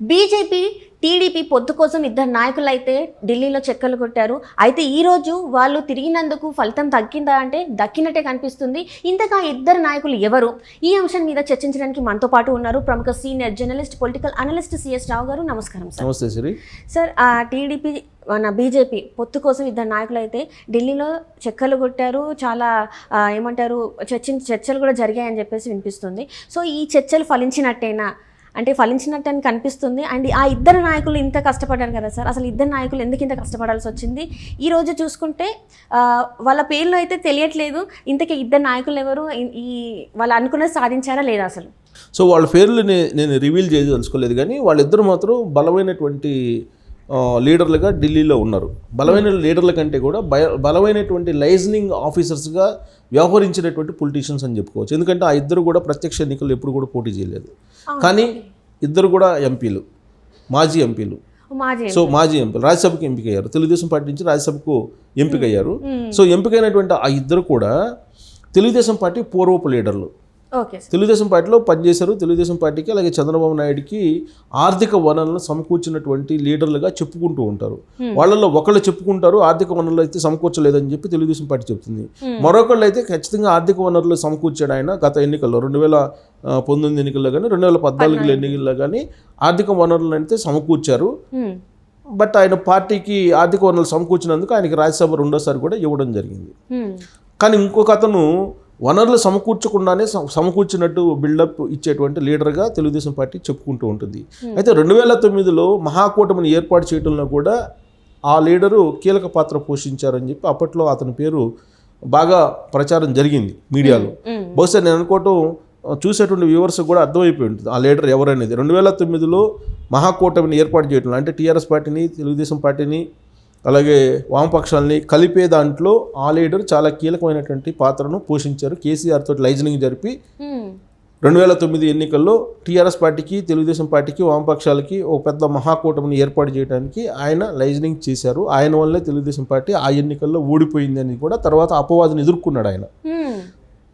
BJP TDP పొత్తు కోసం ఇద్దరు నాయకులు అయితే ఢిల్లీలో చెక్కలు కొట్టారు. అయితే ఈ రోజు వాళ్ళు తిరిగినందుకు ఫలితం తగ్గిందా అంటే దక్కినట్టే కనిపిస్తుంది. ఇంతగా ఇద్దరు నాయకులు ఎవరు? ఈ అంశం మీద చర్చించడానికి మనతో పాటు ఉన్నారు ప్రముఖ senior journalist political analyst C S Rao garu. నమస్కారం సార్. నమస్తే సిరి. టీడీపీ మన బీజేపీ పొత్తు కోసం ఇద్దరు నాయకులు అయితే ఢిల్లీలో చెక్కలు కొట్టారు. చాలా ఏమంటారు చర్చించి చర్చలు కూడా జరిగాయని చెప్పేసి వినిపిస్తుంది. సో ఈ చర్చలు ఫలించినట్టేనా? అంటే ఫలించినట్టు అని కనిపిస్తుంది. అండ్ ఆ ఇద్దరు నాయకులు ఇంత కష్టపడ్డారు కదా సార్? అసలు ఇద్దరు నాయకులు ఎందుకు ఇంత కష్టపడాల్సి వచ్చింది? ఈ రోజు చూసుకుంటే వాళ్ళ పేర్లు అయితే తెలియట్లేదు. ఇంతకీ ఇద్దరు నాయకులు ఎవరు? ఈ- వాళ్ళు అనుకున్నది సాధించారా లేదా అసలు? సో వాళ్ళ పేర్లు నేను రివీల్ చేయదలుచుకోలేదు. కానీ వాళ్ళిద్దరు మాత్రం బలమైనటువంటి లీడర్లుగా ఢిల్లీలో ఉన్నారు. బలమైన లీడర్ల కంటే కూడా బయ బలమైనటువంటి లైజనింగ్ ఆఫీసర్స్గా వ్యవహరించినటువంటి పొలిటీషియన్స్ అని చెప్పుకోవచ్చు. ఎందుకంటే ఆ ఇద్దరు కూడా ప్రత్యక్ష ఎన్నికలు ఎప్పుడు కూడా పోటీ చేయలేదు. కానీ ఇద్దరు కూడా ఎంపీలు మాజీ ఎంపీలు. సో మాజీ ఎంపీలు రాజ్యసభకు ఎంపిక అయ్యారు తెలుగుదేశం పార్టీ నుంచి రాజ్యసభకు ఎంపిక అయ్యారు సో ఎంపికైనటువంటి ఆ ఇద్దరు కూడా తెలుగుదేశం పార్టీ పూర్వపు లీడర్లు. తెలుగుదేశం పార్టీలో పనిచేశారు. తెలుగుదేశం పార్టీకి అలాగే చంద్రబాబు నాయుడుకి ఆర్థిక వనరులను సమకూర్చినటువంటి లీడర్లుగా చెప్పుకుంటూ ఉంటారు. వాళ్ళల్లో ఒకళ్ళు చెప్పుకుంటారు ఆర్థిక వనరులు అయితే సమకూర్చలేదని చెప్పి తెలుగుదేశం పార్టీ చెప్తుంది. మరొకళ్ళు అయితే ఖచ్చితంగా ఆర్థిక వనరులు సమకూర్చాడు ఆయన గత ఎన్నికల్లో. రెండు వేల పంతొమ్మిది ఎన్నికల్లో కానీ రెండు వేల పద్నాలుగు. ఎన్నికల్లో కానీ ఆర్థిక వనరులను అయితే సమకూర్చారు. హ్మ్. బట్ ఆయన పార్టీకి ఆర్థిక వనరులు సమకూర్చినందుకు ఆయనకి రాజ్యసభ రెండోసారి కూడా ఇవ్వడం జరిగింది. కానీ ఇంకొక అతను వనరులు సమకూర్చకుండానే సమ- సమకూర్చినట్టు బిల్డప్ ఇచ్చేటువంటి లీడర్గా తెలుగుదేశం పార్టీ చెప్పుకుంటూ ఉంటుంది. అయితే రెండు వేల తొమ్మిదిలో మహాకూటమిని ఏర్పాటు చేయడంలో కూడా ఆ లీడరు కీలక పాత్ర పోషించారని చెప్పి అప్పట్లో అతని పేరు బాగా ప్రచారం జరిగింది మీడియాలో. హ్మ్. బహుశా నేను అనుకోవటం చూసేటువంటి వ్యూవర్స్ కూడా అర్థమైపోయి ఉంటుంది ఆ లీడర్ ఎవరనేది. రెండు వేల తొమ్మిదిలో మహాకూటమిని ఏర్పాటు చేయడంలో అంటే టీఆర్ఎస్ పార్టీని తెలుగుదేశం పార్టీని అలాగే వామపక్షాలని కలిపే దాంట్లో ఆ లీడర్ చాలా కీలకమైనటువంటి పాత్రను పోషించారు కేసీఆర్ తోటి లైజనింగ్ జరిపి. రెండు వేల తొమ్మిది ఎన్నికల్లో టీఆర్ఎస్ పార్టీకి తెలుగుదేశం పార్టీకి వామపక్షాలకి ఒక పెద్ద మహాకూటమిని ఏర్పాటు చేయడానికి ఆయన లైజనింగ్ చేశారు ఆయన వల్లే తెలుగుదేశం పార్టీ ఆ ఎన్నికల్లో ఓడిపోయిందని కూడా తర్వాత అపవాదిని ఎదుర్కొన్నాడు ఆయన.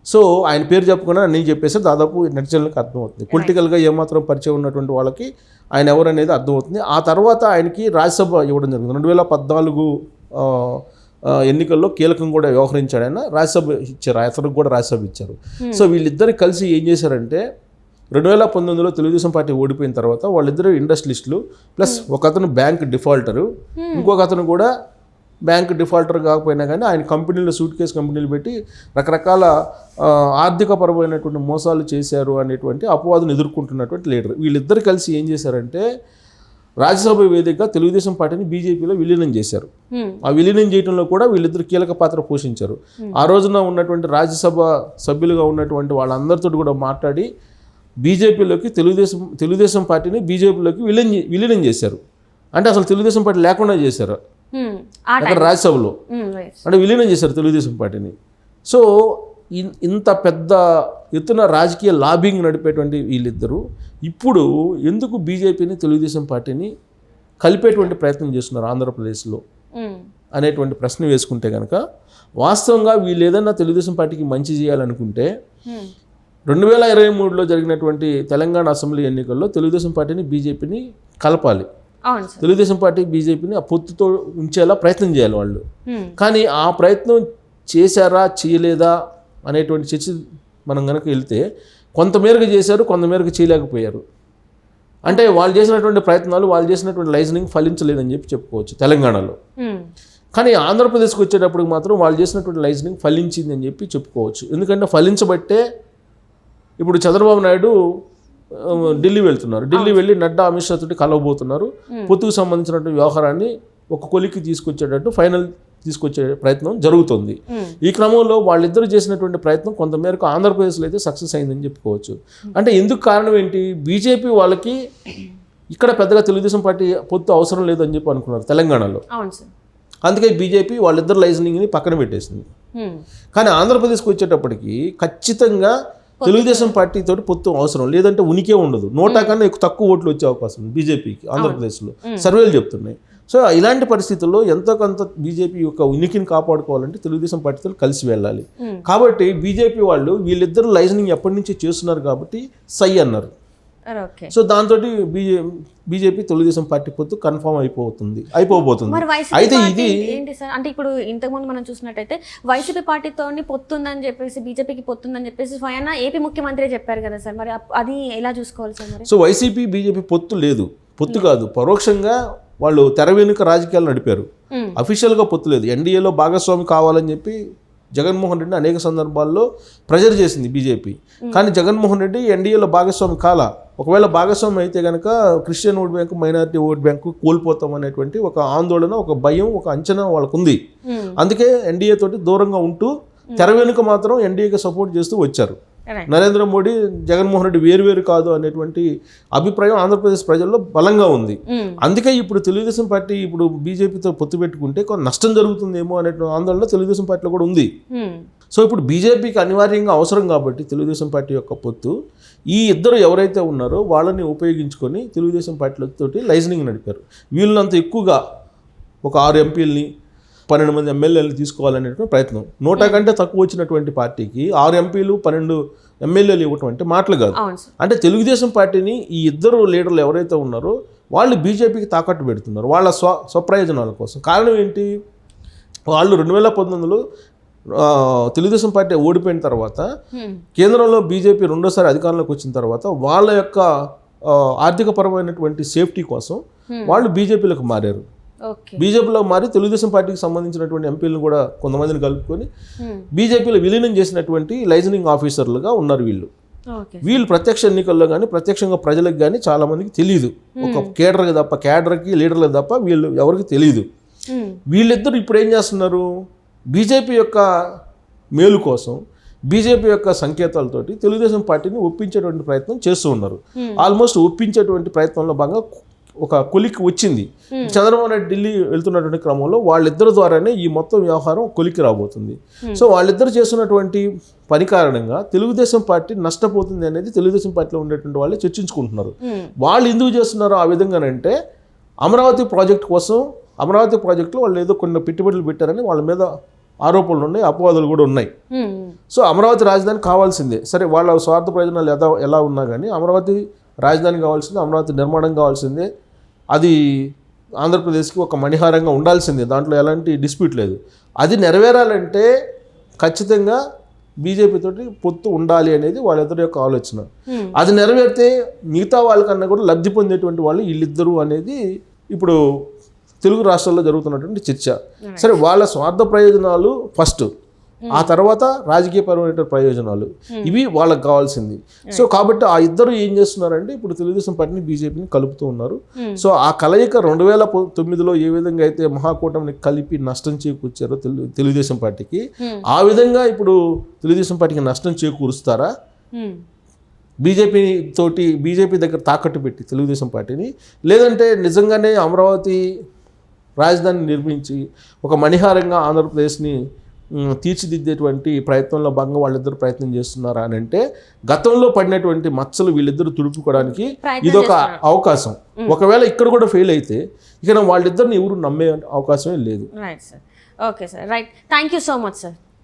సో ఆయన పేరు చెప్పకుండా నేను చెప్పేసి దాదాపు నెటిజన్లకు అర్థమవుతుంది. పొలిటికల్గా ఏమాత్రం పరిచయం ఉన్నటువంటి వాళ్ళకి ఆయన ఎవరనేది అర్థమవుతుంది. ఆ తర్వాత ఆయనకి రాజ్యసభ ఇవ్వడం జరిగింది. రెండు వేల పద్నాలుగు ఎన్నికల్లో కీలకం కూడా వ్యవహరించాడు ఆయన. రాజ్యసభ ఇచ్చారు. అతనికి కూడా రాజ్యసభ ఇచ్చారు. సో వీళ్ళిద్దరు కలిసి ఏం చేశారంటే రెండు వేల పంతొమ్మిదిలో తెలుగుదేశం పార్టీ ఓడిపోయిన తర్వాత వాళ్ళిద్దరు ఇండస్ట్రియలిస్టులు ప్లస్ ఒక అతను బ్యాంక్ డిఫాల్టరు ఇంకొక అతను కూడా బ్యాంక్ డిఫాల్టర్ కాకపోయినా కానీ ఆయన కంపెనీలో సూట్ కేసు కంపెనీలు పెట్టి రకరకాల ఆ, ఆర్థికపరమైనటువంటి మోసాలు చేశారు అనేటువంటి అపవాదును ఎదుర్కొంటున్నటువంటి లీడర్. వీళ్ళిద్దరు కలిసి ఏం చేశారంటే రాజ్యసభ వేదికగా తెలుగుదేశం పార్టీని బీజేపీలో విలీనం చేశారు. ఆ విలీనం చేయడంలో కూడా వీళ్ళిద్దరు కీలక పాత్ర పోషించారు. ఆ రోజున ఉన్నటువంటి రాజ్యసభ సభ్యులుగా ఉన్నటువంటి వాళ్ళందరితో కూడా మాట్లాడి బీజేపీలోకి తెలుగుదేశం తెలుగుదేశం పార్టీని బీజేపీలోకి విలీనం విలీనం చేశారు. అంటే అసలు తెలుగుదేశం పార్టీ లేకుండా చేశారు. అక్కడ రాజ్యసభలో. రైట్. అంటే విలీనం చేశారు తెలుగుదేశం పార్టీని సో ఇంత పెద్ద ఎత్తున రాజకీయ లాబింగ్ నడిపేటువంటి వీళ్ళిద్దరూ ఇప్పుడు ఎందుకు బీజేపీని తెలుగుదేశం పార్టీని కలిపేటువంటి ప్రయత్నం చేస్తున్నారు ఆంధ్రప్రదేశ్లో హ్మ్. అనేటువంటి ప్రశ్న వేసుకుంటే కనుక వాస్తవంగా వీళ్ళు ఏదన్నా తెలుగుదేశం పార్టీకి మంచి చేయాలనుకుంటే. రెండు వేల ఇరవై మూడులో జరిగినటువంటి తెలంగాణ అసెంబ్లీ ఎన్నికల్లో తెలుగుదేశం పార్టీని బీజేపీని కలపాలి తెలుగుదేశం పార్టీ బీజేపీని ఆ పొత్తుతో ఉంచేలా ప్రయత్నం చేయాలి వాళ్ళు. కానీ ఆ ప్రయత్నం చేశారా చేయలేదా అనేటువంటి చర్చ మనం కనుక వెళ్తే కొంతమేరకు చేశారు కొంతమేరకు చేయలేకపోయారు. అంటే వాళ్ళు చేసినటువంటి ప్రయత్నాలు వాళ్ళు చేసినటువంటి లైసనింగ్ ఫలించలేదని చెప్పి చెప్పుకోవచ్చు తెలంగాణలో. కానీ ఆంధ్రప్రదేశ్కి వచ్చేటప్పటికి మాత్రం వాళ్ళు చేసినటువంటి లైసనింగ్ ఫలించింది అని చెప్పి చెప్పుకోవచ్చు. ఎందుకంటే ఫలించబట్టే ఇప్పుడు చంద్రబాబు నాయుడు ఢిల్లీ వెళ్తున్నారు. ఢిల్లీ వెళ్ళి నడ్డా అమిత్ షా తోటి కలవబోతున్నారు. పొత్తుకు సంబంధించినటువంటి వ్యవహారాన్ని ఒక కొలికి తీసుకొచ్చేటట్టు ఫైనల్ తీసుకొచ్చే ప్రయత్నం జరుగుతుంది. ఈ క్రమంలో వాళ్ళిద్దరూ చేసినటువంటి ప్రయత్నం కొంతమేరకు ఆంధ్రప్రదేశ్లో అయితే సక్సెస్ అయిందని చెప్పుకోవచ్చు. అంటే ఎందుకు కారణం ఏంటి? బీజేపీ వాళ్ళకి ఇక్కడ పెద్దగా తెలుగుదేశం పార్టీ పొత్తు అవసరం లేదని చెప్పి అనుకున్నారు తెలంగాణలో. అందుకే బీజేపీ వాళ్ళిద్దరు లైజనింగ్ని పక్కన పెట్టేసింది. కానీ ఆంధ్రప్రదేశ్కి వచ్చేటప్పటికి ఖచ్చితంగా తెలుగుదేశం పార్టీ తోటి పొత్తు అవసరం లేదంటే ఉనికే ఉండదు. నోటా కన్నా ఎక్కువ తక్కువ ఓట్లు వచ్చే అవకాశం ఉంది బీజేపీకి ఆంధ్రప్రదేశ్లో. సర్వేలు చెప్తున్నాయి. సో ఇలాంటి పరిస్థితుల్లో ఎంతో కొంత బీజేపీ యొక్క ఉనికిని కాపాడుకోవాలంటే తెలుగుదేశం పార్టీతో కలిసి వెళ్ళాలి. కాబట్టి బీజేపీ వాళ్ళు వీళ్ళిద్దరు లైజనింగ్ ఎప్పటి నుంచి చేస్తున్నారు కాబట్టి సై అన్నారు. సో దాంతో B J BJP Telugu Desam party పొత్తు కన్ఫర్మ్ అయిపోతుంది అయిపోబోతుంది. అయితే ఇది ఏంటి సార్? అంటే ఇప్పుడు ఇంతకుముందు మనం చూసినట్టయితే వైసీపీ పార్టీతో పొత్తుందని చెప్పేసి బీజేపీకి పొత్తుందని చెప్పేసి స్వయాన ఏపీ ముఖ్యమంత్రి చెప్పారు కదా సార్. మరి అది ఎలా చూసుకోవాలి సార్ సో వైసీపీ బీజేపీ పొత్తు లేదు. పొత్తు కాదు. పరోక్షంగా వాళ్ళు తెర వెనుక రాజకీయాలు నడిపారు. Hmm. అఫీషియల్గా పొత్తు లేదు. ఎన్డీఏలో భాగస్వామి కావాలని చెప్పి జగన్మోహన్ రెడ్డి అనేక సందర్భాల్లో ప్రెజర్ చేసింది బీజేపీ. కానీ జగన్మోహన్ రెడ్డి ఎన్డీఏలో భాగస్వామి కాల? ఒకవేళ భాగస్వామి అయితే కనుక Christian vote bank minority vote bank కోల్పోతాం అనేటువంటి ఒక ఆందోళన ఒక భయం ఒక అంచనా వాళ్ళకు ఉంది Hmm. అందుకే ఎన్డీఏ తోటి దూరంగా ఉంటూ తెర వెనుక మాత్రం ఎన్డీఏకి సపోర్ట్ చేస్తూ వచ్చారు. నరేంద్ర మోడీ జగన్మోహన్ రెడ్డి వేరు వేరు కాదు అనేటువంటి అభిప్రాయం ఆంధ్రప్రదేశ్ ప్రజల్లో బలంగా ఉంది Hmm. అందుకే ఇప్పుడు తెలుగుదేశం పార్టీ ఇప్పుడు బీజేపీతో పొత్తు పెట్టుకుంటే కొంత నష్టం జరుగుతుందేమో అనే ఆందోళన తెలుగుదేశం పార్టీలో కూడా ఉంది Hmm. సో ఇప్పుడు బీజేపీకి అనివార్యంగా అవసరం కాబట్టి తెలుగుదేశం పార్టీ యొక్క పొత్తు ఈ ఇద్దరు ఎవరైతే ఉన్నారో వాళ్ళని ఉపయోగించుకొని తెలుగుదేశం పార్టీలతోటి లైజనింగ్ నడిపారు. వీళ్ళంత ఎక్కువగా ఒక ఆరు ఎంపీలని పన్నెండు మంది ఎమ్మెల్యేలు తీసుకోవాలనేటువంటి ప్రయత్నం. నూట కంటే తక్కువ వచ్చినటువంటి పార్టీకి ఆరు ఎంపీలు పన్నెండు ఎమ్మెల్యేలు ఇవ్వటం అంటే మాటలు కాదు. అంటే తెలుగుదేశం పార్టీని ఈ ఇద్దరు లీడర్లు ఎవరైతే ఉన్నారో వాళ్ళు బీజేపీకి తాకట్టు పెడుతున్నారు. వాళ్ళ స్వ స్వప్రయోజనాల కోసం. కారణం ఏంటి? వాళ్ళు రెండు వేల పంతొమ్మిదిలో తెలుగుదేశం పార్టీ ఓడిపోయిన తర్వాత. కేంద్రంలో బీజేపీ రెండోసారి అధికారంలోకి వచ్చిన తర్వాత వాళ్ళ యొక్క ఆ, ఆర్థికపరమైనటువంటి సేఫ్టీ కోసం వాళ్ళు బీజేపీలకు మారారు. బీజేపీలో మారి తెలుగుదేశం పార్టీకి సంబంధించినటువంటి ఎంపీలను కూడా కొంతమందిని కలుపుకొని. బీజేపీలో విలీనం చేసినటువంటి లైజనింగ్ ఆఫీసర్లుగా ఉన్నారు వీళ్ళు. వీళ్ళు ప్రత్యక్ష ఎన్నికల్లో కానీ ప్రత్యక్షంగా ప్రజలకు కానీ చాలా మందికి తెలియదు ఒక కేడర్కి తప్ప కేడర్కి లీడర్లకు తప్ప వీళ్ళు ఎవరికి తెలియదు. వీళ్ళిద్దరు ఇప్పుడు ఏం చేస్తున్నారు? బీజేపీ యొక్క మేలు కోసం బీజేపీ యొక్క సంకేతాలతోటి తెలుగుదేశం పార్టీని ఒప్పించేటువంటి ప్రయత్నం చేస్తూ ఉన్నారు. ఆల్మోస్ట్ ఒప్పించేటువంటి ప్రయత్నంలో భాగంగా ఒక కొలికి వచ్చింది. చంద్రబాబు నాయుడు ఢిల్లీ వెళ్తున్నటువంటి క్రమంలో వాళ్ళిద్దరి ద్వారానే ఈ మొత్తం వ్యవహారం కొలికి రాబోతుంది. సో వాళ్ళిద్దరు చేస్తున్నటువంటి పని కారణంగా తెలుగుదేశం పార్టీ నష్టపోతుంది అనేది తెలుగుదేశం పార్టీలో ఉండేటువంటి వాళ్ళే చర్చించుకుంటున్నారు. Hmm. వాళ్ళు ఎందుకు చేస్తున్నారో ఆ విధంగానంటే అమరావతి ప్రాజెక్ట్ కోసం అమరావతి ప్రాజెక్టులో వాళ్ళు ఏదో కొన్ని పెట్టుబడులు పెట్టారని వాళ్ళ మీద ఆరోపణలు ఉన్నాయి అపవాదులు కూడా ఉన్నాయి. సో అమరావతి రాజధాని కావాల్సిందే. సరే వాళ్ళ స్వార్థ ప్రయోజనాలు ఎలా ఎలా ఉన్నా కానీ అమరావతి రాజధాని కావాల్సిందే అమరావతి నిర్మాణం కావాల్సిందే. అది ఆంధ్రప్రదేశ్కి ఒక మణిహారంగా ఉండాల్సిందే. దాంట్లో ఎలాంటి డిస్ప్యూట్ లేదు. అది నెరవేరాలంటే ఖచ్చితంగా బీజేపీ తోటి పొత్తు ఉండాలి అనేది వాళ్ళిద్దరి యొక్క ఆలోచన. అది నెరవేరితే మిగతా వాళ్ళకన్నా కూడా లబ్ధి పొందేటువంటి వాళ్ళు వీళ్ళిద్దరూ అనేది ఇప్పుడు తెలుగు రాష్ట్రాల్లో జరుగుతున్నటువంటి చర్చ. సరే వాళ్ళ స్వార్థ ప్రయోజనాలు ఫస్ట్ ఆ తర్వాత రాజకీయపరమైన ప్రయోజనాలు. ఇవి వాళ్ళకి కావాల్సింది. సో కాబట్టి ఆ ఇద్దరు ఏం చేస్తున్నారంటే ఇప్పుడు తెలుగుదేశం పార్టీని బీజేపీని కలుపుతూ ఉన్నారు. సో ఆ కలయిక రెండు వేల తొమ్మిదిలో ఏ విధంగా అయితే మహాకూటమిని కలిపి నష్టం చేకూర్చారో తెలుగు తెలుగుదేశం పార్టీకి ఆ విధంగా ఇప్పుడు తెలుగుదేశం పార్టీకి నష్టం చేకూరుస్తారా? Hmm. బీజేపీ తోటి బీజేపీ దగ్గర తాకట్టు పెట్టి తెలుగుదేశం పార్టీని లేదంటే నిజంగానే అమరావతి రాజధాని నిర్మించి ఒక మణిహారంగా ఆంధ్రప్రదేశ్ని తీర్చిదిద్దేటువంటి ప్రయత్నంలో భాగంగా వాళ్ళిద్దరు ప్రయత్నం చేస్తున్నారా అని అంటే గతంలో పడినటువంటి మచ్చలు వీళ్ళిద్దరు తుడుపుకోవడానికి ఇదొక అవకాశం. ఒకవేళ ఇక్కడ కూడా ఫెయిల్ అయితే ఇక వాళ్ళిద్దరిని ఎవరు నమ్మే అవకాశమే లేదు. Right sir okay sir right thank you so much sir